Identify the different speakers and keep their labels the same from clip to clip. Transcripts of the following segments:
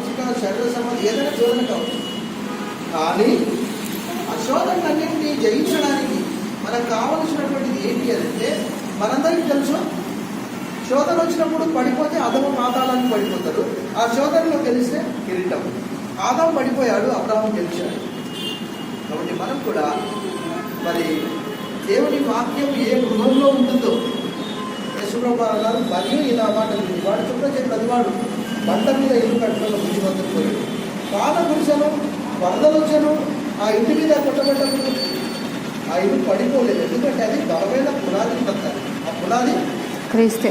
Speaker 1: మానసిక శరీర సంబంధం ఏదైనా శోధన కావచ్చు కానీ ఆ శోధనలన్నింటినీ జయించడానికి మనకు కావలసినటువంటిది ఏంటి అంటే మనందరికీ తెలుసు శోధన వచ్చినప్పుడు పడిపోతే అదము పాతాళానికి పడిపోతాడు ఆ శోధనలో గెలిస్తే కిరీటం. ఆదాం పడిపోయాడు అబ్రాహం గెలిచాడు కాబట్టి మనం కూడా మరి దేవుని వాక్యం ఏ గృహంలో ఉంటుందో యశుప్రభారాలు మరియు ఇలా మాట వాడు చుట్టూ చెప్పిన అది వాడు. బండ మీద ఇల్లు కట్టుకున్న బుద్ధిమంతుడు పోయాడు వాన కురిసెను వరదలు వచ్చాను ఆ ఇంటి మీద కొట్టబడ్డప్పుడు ఆ ఇల్లు పడిపోలేదు. ఎందుకంటే అది బలమైన పునాది కట్టాలి ఆ పునాది
Speaker 2: క్రీస్తే.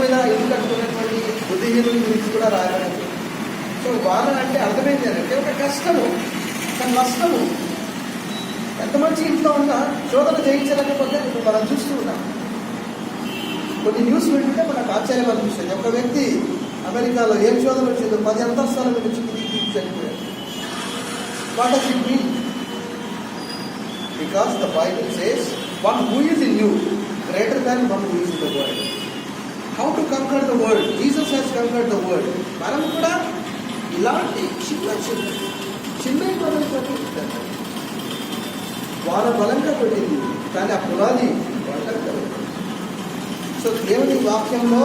Speaker 1: మీద ఇల్లు కట్టుకున్నటువంటి బుద్ధిహీనుల గురించి కూడా రాయబడింది సో వాన అంటే అర్థమైంది అంటే ఒక కష్టము. ఒక నష్టము. ఎంత మంచి ఇంట్లో ఉన్నా శోధన జయించలేకపోతే మనం చూస్తూ కొన్ని న్యూస్ వింటుంటే మనకు ఆశ్చర్యం అనిపిస్తుంది. ఒక వ్యక్తి అమెరికాలో ఏం శోధన వచ్చిందో పది అంతస్తుల మీద చిక్కి చనిపోయాడు. What does it mean because the Bible says one who is in you greater than one who is in the world how to conquer the world Jesus has conquer the world మనం కూడా ఇలాంటి చిన్న చిన్న చిన్న పనులతో వాన బలంగా పెట్టింది. కానీ ఆ పునాది బలంగా పెట్టింది సో దేవుని వాక్యంలో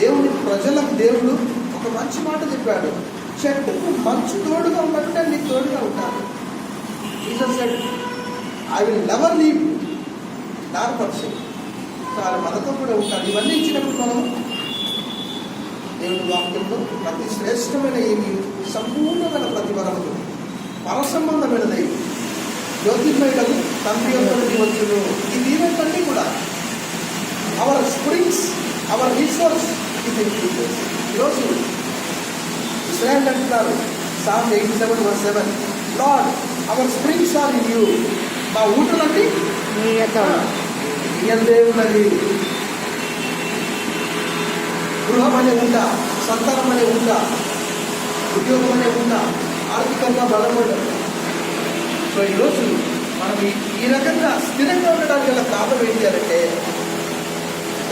Speaker 1: దేవుని ప్రజలకు దేవుడు ఒక మంచి మాట చెప్పాడు. చెట్టుకు మంచు తోడుగా ఉన్నట్టే నీకు తోడుగా ఉంటాను Jesus said I will never leave nor పరిచయం సో ఆయన మనతో కూడా ఉంటాడు ఇవన్నీ ఇచ్చినప్పుడు మనం దేవుని వాక్యంలో ప్రతి శ్రేష్టమైన ఏమి? సంపూర్ణమైన ప్రతిఫలములు. పర సంబంధమైనది జ్యోతిర్మయుడకు తండ్రి యొక్క వచ్చును ఈ కూడా అవర్ స్ప్రింగ్స్ అవర్ రిసోర్స్ ఇది ఈరోజు ఇస్రాయల్ అంటున్నారు. Psalm eighty seven one seven Lord our springs are in you మా ఊటలన్నీ
Speaker 2: మీ యొక్క
Speaker 1: ఉన్నది గృహం అనే ఉందా? సంతానం అనే ఉందా? ఉద్యోగం అనే ఉందా? ఆర్థికంగా బలపడడం సో ఈరోజు మనం ఈ ఈ రకంగా స్థిరంగా ఉండడానికి గల కారణం ఏంటి అంటే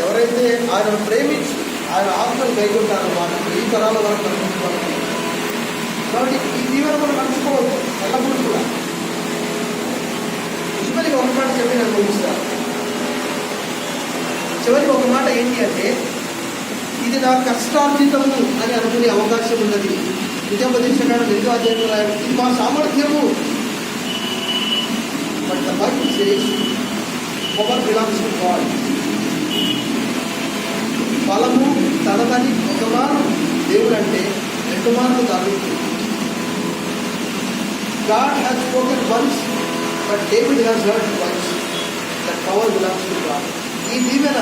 Speaker 1: ఎవరైతే ఆయన ప్రేమించి ఆయన ఆత్మను కైగొంటారో వాళ్ళు ఈ తరాల వరకు కనిపించుకోవాలి కాబట్టి ఈ దీవెన మనం మర్చిపోవద్దు ఎల్లప్పుడూ కూడా. చివరికి ఒక మాట చెప్పి నేను ముగిస్తాను చివరికి ఒక మాట ఏంటి అంటే ఇది నా కష్టార్జితము అని అనుకునే అవకాశం ఉన్నది. నిజోపదేశకాడు రెండో అధ్యాయంలో ఇది మా సామర్థ్యము. But the but says power belongs to God. బలము తనదని ఒక దేవుడు అంటే రెండు మార్లు దాడుతుంది God has spoken once but David has heard once that power belongs to God ఈ దీవెన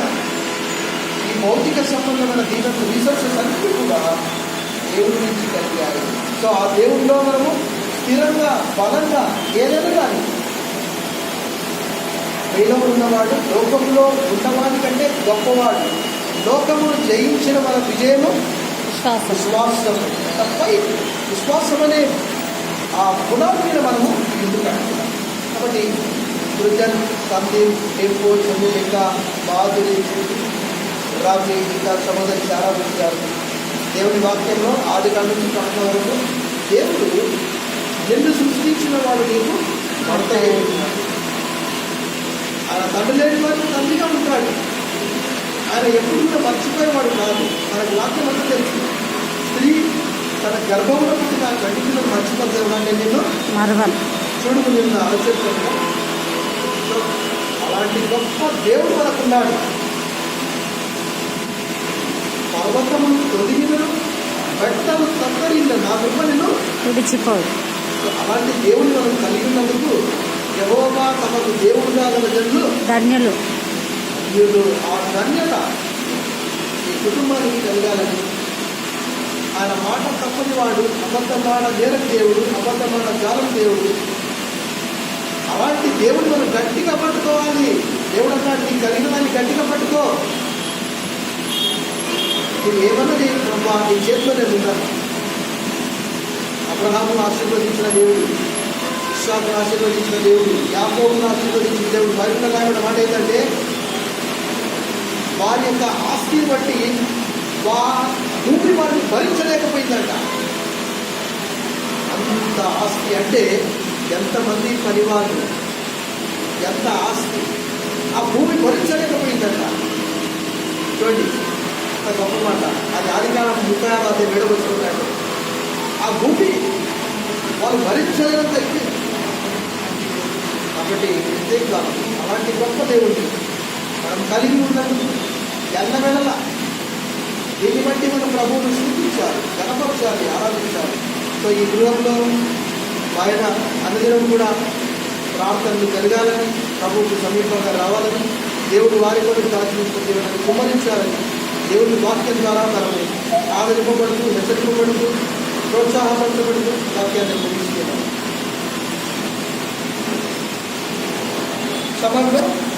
Speaker 1: ఈ భౌతిక సంబంధమైన దీవెన రీసోర్సెస్ అన్నీ కూడా దేవుడి నుంచి కలిగాయి. సో ఆ దేవుడిలో మనము స్థిరంగా బలంగా ఏదైనా కానీ మీలో ఉన్నవాడు లోకంలో ఉన్నవాడి కంటే గొప్పవాడు. లోకమును జయించిన మన విజయము
Speaker 2: విశ్వాసం.
Speaker 1: తప్పై విశ్వాసం అనే ఆ మీద మనము కాబట్టి సృజన్ సందీప్ టెంపో చంద్రులిక మాధురి రాజీ ఇంకా సమాధానం చాలా వచ్చారు దేవుని వాక్యంలో ఆది కాలం నుంచి ప్రకటన వరకు దేవుడు నిన్ను సృష్టించిన వాడు నీకు భర్త తండ్రి లేని వాడికి తండ్రిగా ఉంటాడు. ఆయన ఎప్పుడు కూడా మర్చిపోయేవాడు కాదు. మనకు వాక్యం అంతా తెలుసు. స్త్రీ తన గర్భంలో పుట్టిన గడిపిన మర్చిపోతాడు నేను
Speaker 2: మరవన్.
Speaker 1: చూడు నిన్ను ఆలోచిస్తున్నా సో అలాంటి గొప్ప దేవుడు మనకున్నాడు. పర్వతములు తొలగినను బెట్టలు తత్తరిల్ల నా గొప్ప నేను
Speaker 2: విడిచిపోదు
Speaker 1: అలాంటి దేవుడు మనం కలిగి ఉన్నందుకు యహోవా తమకు దేవుడుగా గల జనులు
Speaker 2: ధన్యులు.
Speaker 1: మీరు ఆ ధన్యత ఈ కుటుంబానికి కలగాలని. ఆయన మాట తప్పని వాడు అబద్ధమాన నేరం దేవుడు అబద్ధమాన జాలం దేవుడు. అలాంటి దేవుడు మనం గట్టిగా పట్టుకోవాలి. దేవుడు అన్నాడు నీ కలిగిన దాన్ని గట్టిగా పట్టుకో. నువ్వు ఏమన్నా నీ ప్రభా నీ చేతిలో నేను ఉన్నాను అబ్రహామును ఆశీర్వదించిన దేవుడు. ఇస్సాకును ఆశీర్వదించిన దేవుడు యాకోబును ఆశీర్వదించిన దేవుడు బయట రాయబడిన మాట ఏంటంటే వారి యొక్క ఆస్తిని బట్టి వా భూమి వారిని భరించలేకపోయిందంట. అంత ఆస్తి అంటే ఎంతమంది పరివారు ఎంత ఆస్తి ఆ భూమి భరించలేకపోయిందంట. చూడండి అంత గొప్ప మాట. అది ఆదికాలం ముప్పై ఆరు అదే ఆ భూమి వాళ్ళు భరించలేనంత ఎక్కింది కాబట్టి అలాంటి గొప్ప దేవుడు మనం కలిగి ఉన్నది ఎల్లవేళల దీన్ని బట్టి మనం ప్రభువును సూచించాలి గణపరచాలి ఆరాధించాలి సో ఈ గృహంలో ఆయన అనుదినం కూడా ప్రార్థనలు జరగాలని ప్రభువుకు సమీపంగా రావాలని దేవుడు వారి కొరకు దాచిన దేవుడిని దేవుడి వాక్యం ద్వారా మనము ఆదరింపబడుతూ హెచ్చరింపబడుతూ ప్రోత్సాహపరచబడుతూ వాక్యాన్ని ముగించుకున్నాం সমান